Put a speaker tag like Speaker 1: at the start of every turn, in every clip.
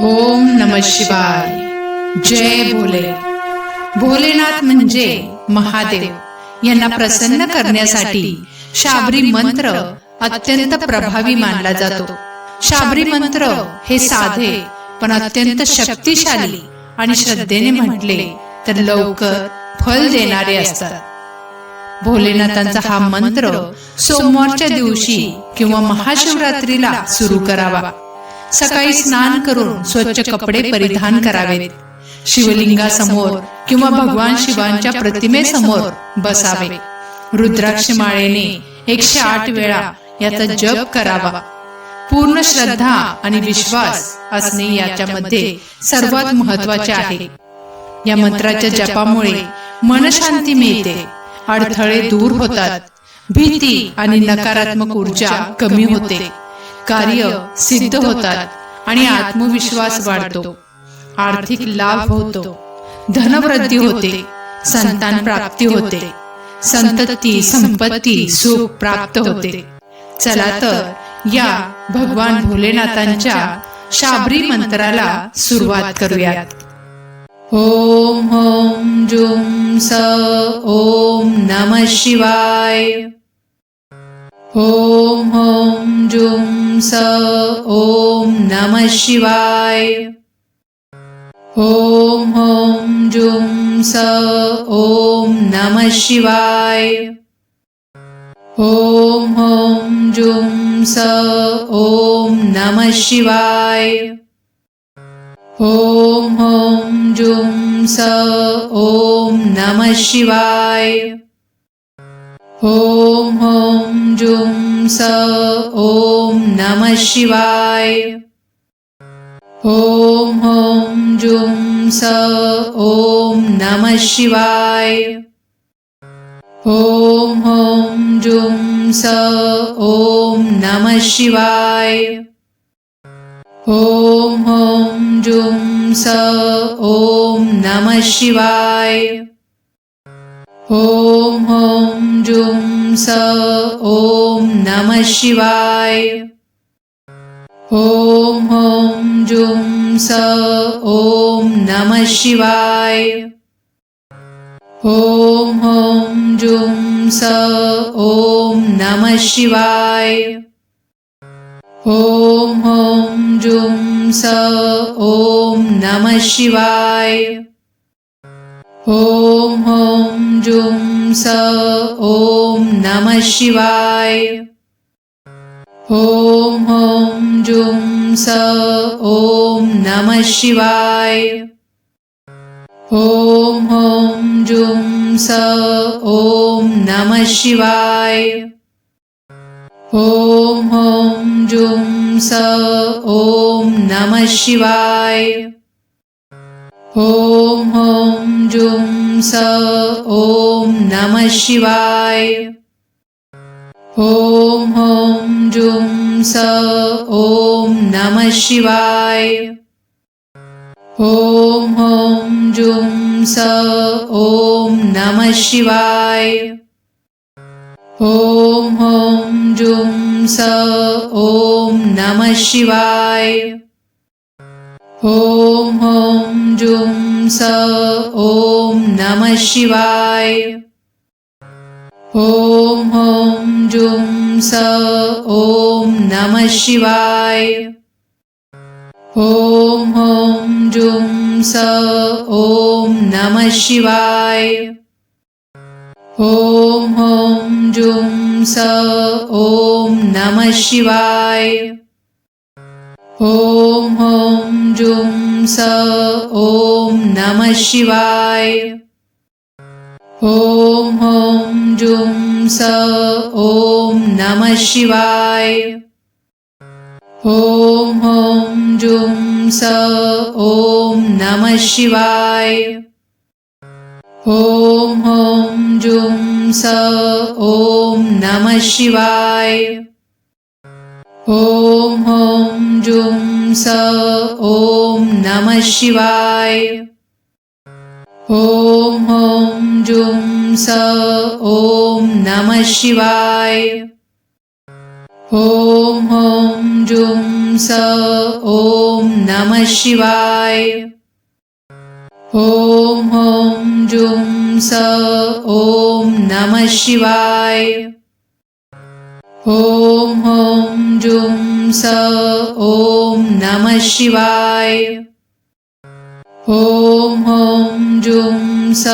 Speaker 1: ओम नम शिवाय. जय भोले. भोलेनाथ म्हणजे महादेव. यांना प्रसन्न करण्यासाठी शाबरी मंत्र अत्यंत प्रभावी मानला जातो. शाबरी मंत्र हे साधे पण अत्यंत शक्तिशाली आणि श्रद्धेने म्हटले तर लवकर फल देणारे असतात. भोलेनाथांचा हा मंत्र सोमवारच्या दिवशी किंवा महाशिवरात्रीला सुरू करावा. सकाळी स्नान करून स्वच्छ कपडे परिधान करावेत. शिवलिंगासमोर किंवा भगवान शिवांच्या प्रतिमेसमोर बसावे. रुद्राक्ष माळेने एकशे आठ वेळा याचा जप करावा. पूर्ण श्रद्धा आणि विश्वास असणे याच्यामध्ये सर्वात महत्त्वाचे आहे. या मंत्राच्या जपामुळे मनशांती मिळते. अडथळे दूर होतात. भीती आणि नकारात्मक ऊर्जा कमी होते. कार्य सिद्ध होतात आणि आत्मविश्वास वाढतो. आर्थिक लाभ होतो. धनवृद्धी होते. संतान प्राप्ती होते. संतती संपत्ती सुख प्राप्त होते. चला तर या भगवान भोलेनाथांच्या शाबरी मंत्राला सुरुवात करूयात. ओम ओम जुम स ओम नम शिवाय. ओम ओम जुम स ॐ नमः शिवाय। ॐ हौं जुं स ॐ नमः शिवाय। जुं स ॐ नमः शिवाय। जुं स ॐ नमः शिवाय। जुं स ॐ नमः शिवाय। जुं स ॐ नमः शिवाय। ॐ हौं जुं स ॐ नमः शिवाय। ॐ हौं जुं स ॐ नमः शिवाय। ॐ ॐ जुं स ॐ नमः शिवाय। ॐ ॐ जुं स ॐ नमः शिवाय। ॐ ॐ जुं स ॐ नमः शिवाय। ॐ ॐ जुं स ॐ नमः शिवाय। ॐ हों जुं स ॐ नमः शिवाय। ॐ शिवायं जुं स ॐ नमः शिवाय। जुं स ॐ नमः शिवाय। जुं स ॐ नमः शिवाय। ॐ ॐ जुं स ॐ नमः शिवाय। ॐ ॐ जुं स ॐ नमः शिवाय। ॐ ॐ जुं स ॐ नमः शिवाय। ॐ ॐ जुं स ॐ नमः शिवाय। ॐ ॐ जुं स ॐ नमः शिवाय। ॐ ॐ जुं स ॐ नमः शिवाय। ॐ ॐ जुं स ॐ नमः शिवाय। ॐ ॐ जुं स ॐ नमः शिवाय। ॐ हों जुं स ॐ नमः शिवाय। जुं स ॐ नमः शिवाय। जुं स ॐ नमः शिवाय। जुं स ॐ नमः शिवाय। ओम ओम जुम स ओम नम शिवाय। ओम ओम जुम स ओम नम शिवाय। ॐ ॐ जुं स ॐ नमः शिवाय। ॐ ॐ जुं स ॐ नमः शिवाय ॐ ॐ जुं स ॐ नमः शिवाय। ॐ ॐ जुं स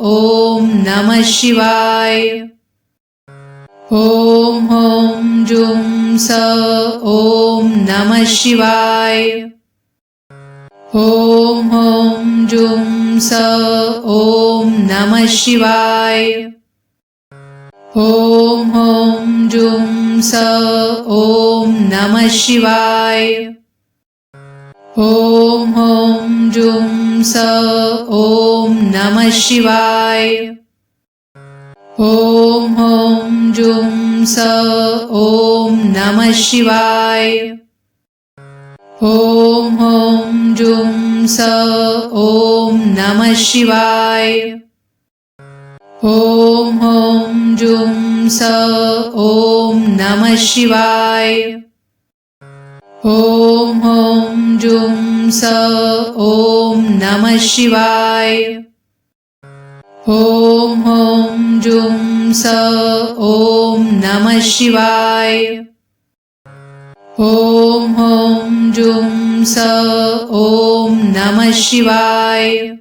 Speaker 1: ॐ नमः शिवाय। ॐ ॐ जुं स ॐ नमः शिवाय। जुं स ॐ नमः शिवाय ॐ ॐ जुं स ॐ नमः शिवाय। ॐ ॐ जुं स ॐ नमः शिवाय। जुं स ॐ नमः शिवाय। जुं स ॐ नमः शिवाय। ॐ स ॐ नमः शिवाय। ॐ जुं स ॐ नमः शिवाय। ॐ जुं स ॐ नमः शिवाय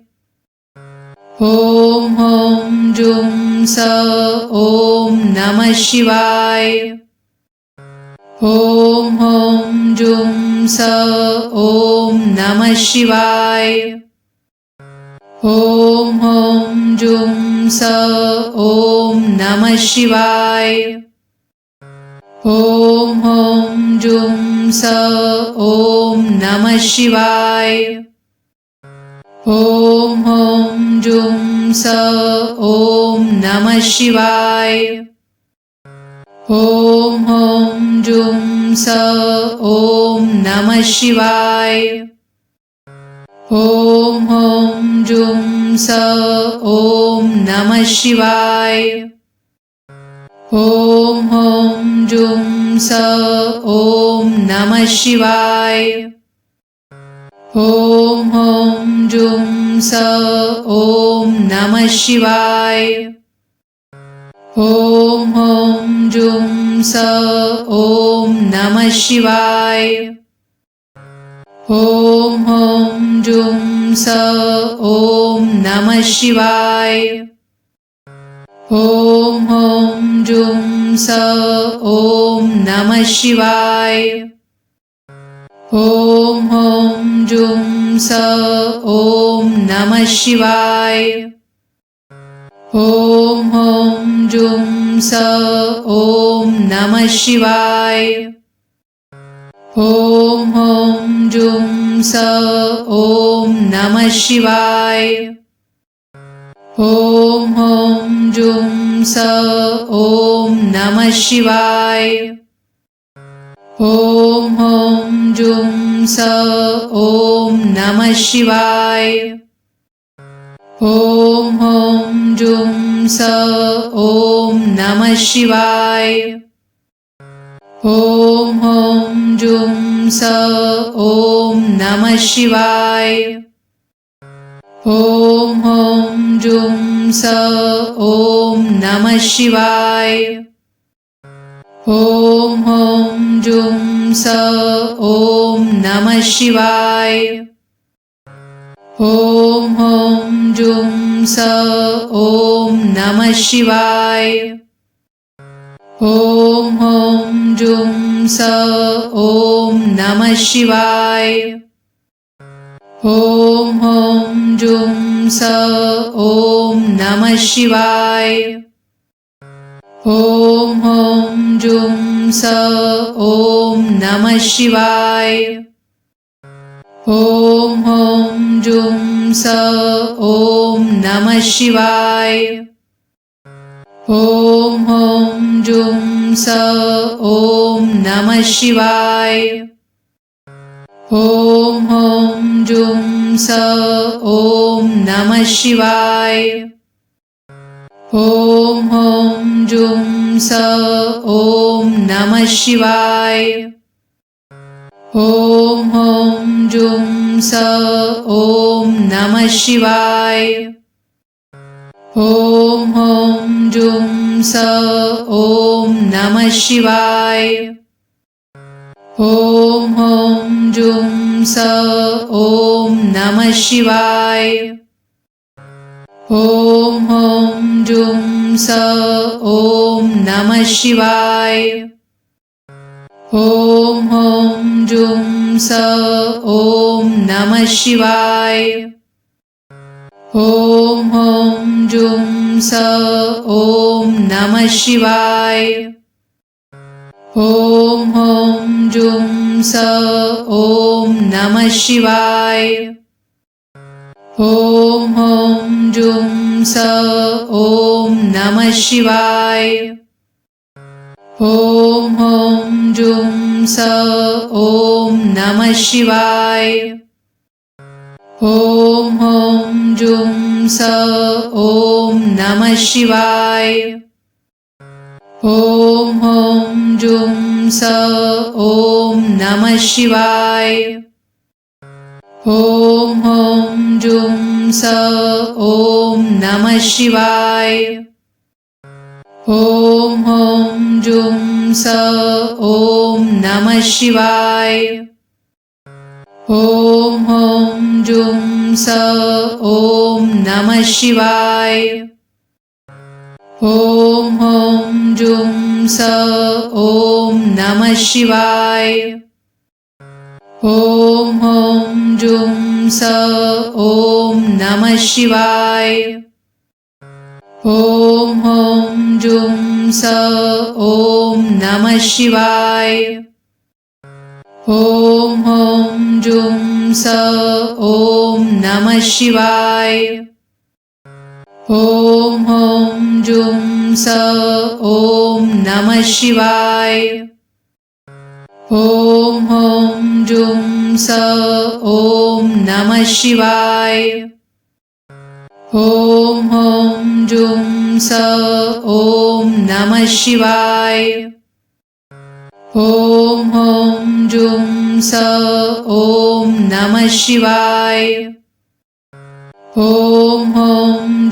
Speaker 1: ॐ ॐ जुं स ॐ नमः शिवाय। ॐ ॐ जुं स ॐ नमः शिवाय। ॐ ॐ जुं स ॐ नमः शिवाय। ॐ ॐ जुं स ॐ नमः शिवाय ॐ ॐ जुं स ॐ नमः शिवाय। ॐ ॐ जुं स ॐ नमः शिवाय। ॐ ॐ जुं स ॐ नमः शिवाय। जुं स ॐ नमः शिवाय ॐ जुं स ॐ नमः शिवाय। जुं स ॐ नमः शिवाय। जुं स ॐ नमः शिवाय। जुं स ॐ नमः शिवाय ॐ ॐ जुं स ॐ नमः शिवाय। ॐ ॐ जुं स ॐ नमः शिवाय। जुं स ॐ नमः शिवाय। जुं स ॐ नमः शिवाय ॐ ॐ जुं स ॐ नमः शिवाय। ॐ ॐ जुं स ॐ नमः शिवाय। ॐ ॐ जुं स ॐ नमः शिवाय। ॐ ॐ जुं स ॐ नमः शिवाय ॐ ॐ जुं स ॐ नमः शिवाय। ॐ ॐ जुं स ॐ नमः शिवाय। ॐ ॐ जुं स ॐ नमः शिवाय। जुं स ॐ नमः शिवाय ॐ ॐ जुं स ॐ नमः शिवाय। ॐ ॐ जुं स ॐ नमः शिवाय। ॐ ॐ जुं स ॐ नमः शिवाय। ॐ ॐ जुं स ॐ नमः शिवाय ॐ ॐ जुं स ॐ नमः शिवाय। ॐ ॐ जुं स ॐ नमः शिवाय। ॐ ॐ जुं स ॐ नमः शिवाय। ॐ ॐ जुं स ॐ नमः शिवाय ॐ ॐ जुं स ॐ नमः शिवाय। ॐ ॐ जुं स ॐ नमः शिवाय। ॐ ॐ जुं स ॐ नमः शिवाय। ॐ ॐ जुं स ॐ नमः शिवाय ॐ ॐ जुं स ॐ नमः शिवाय। ॐ ॐ जुं स ॐ नमः शिवाय। ॐ ॐ जुं स ॐ नमः शिवाय। ॐ ॐ जुं स ॐ नमः शिवाय ॐ ॐ जुं स ॐ नमः शिवाय। ॐ ॐ जुं स ॐ नमः शिवाय। ॐ ॐ जुं स ॐ नमः शिवाय। ॐ ॐ जुं स ॐ नमः शिवाय ॐ ॐ जुं स ॐ नमः शिवाय। ॐ ॐ जुं स ॐ नमः शिवाय। ॐ ॐ जुं स ॐ नमः शिवाय। ॐ ॐ जुं स ॐ नमः शिवाय। ॐ ॐ जुं स ॐ नमः शिवाय। ॐ जुं स ॐ नमः शिवाय। ॐ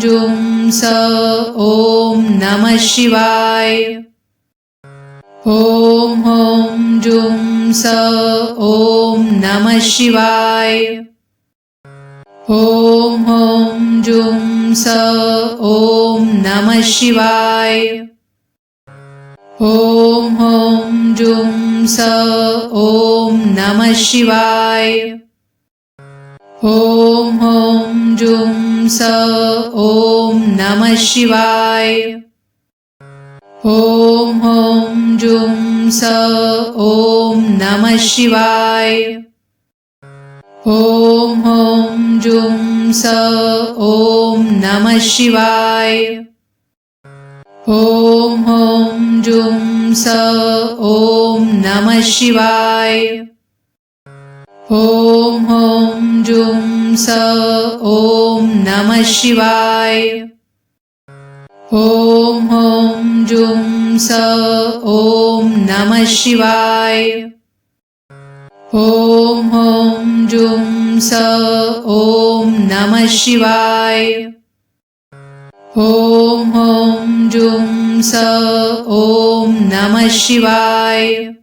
Speaker 1: जुं स ॐ नमः शिवाय। ॐ ॐ जुं स ॐ नमः शिवाय। ॐ ॐ जुं स ॐ नमः शिवाय। ॐ ॐ जुं स ॐ नमः शिवाय। ॐ ॐ जुं स ॐ नमः शिवाय ॐ ॐ जुं स ॐ नमः शिवाय। ॐ ॐ जुं स ॐ नमः शिवाय। ॐ ॐ जुं स ॐ नमः शिवाय। जुं स ॐ नमः शिवाय ॐ ॐ जुं स ॐ नमः शिवाय। ॐ ॐ जुं स ॐ नमः शिवाय। ॐ ॐ जुं स ॐ नमः शिवाय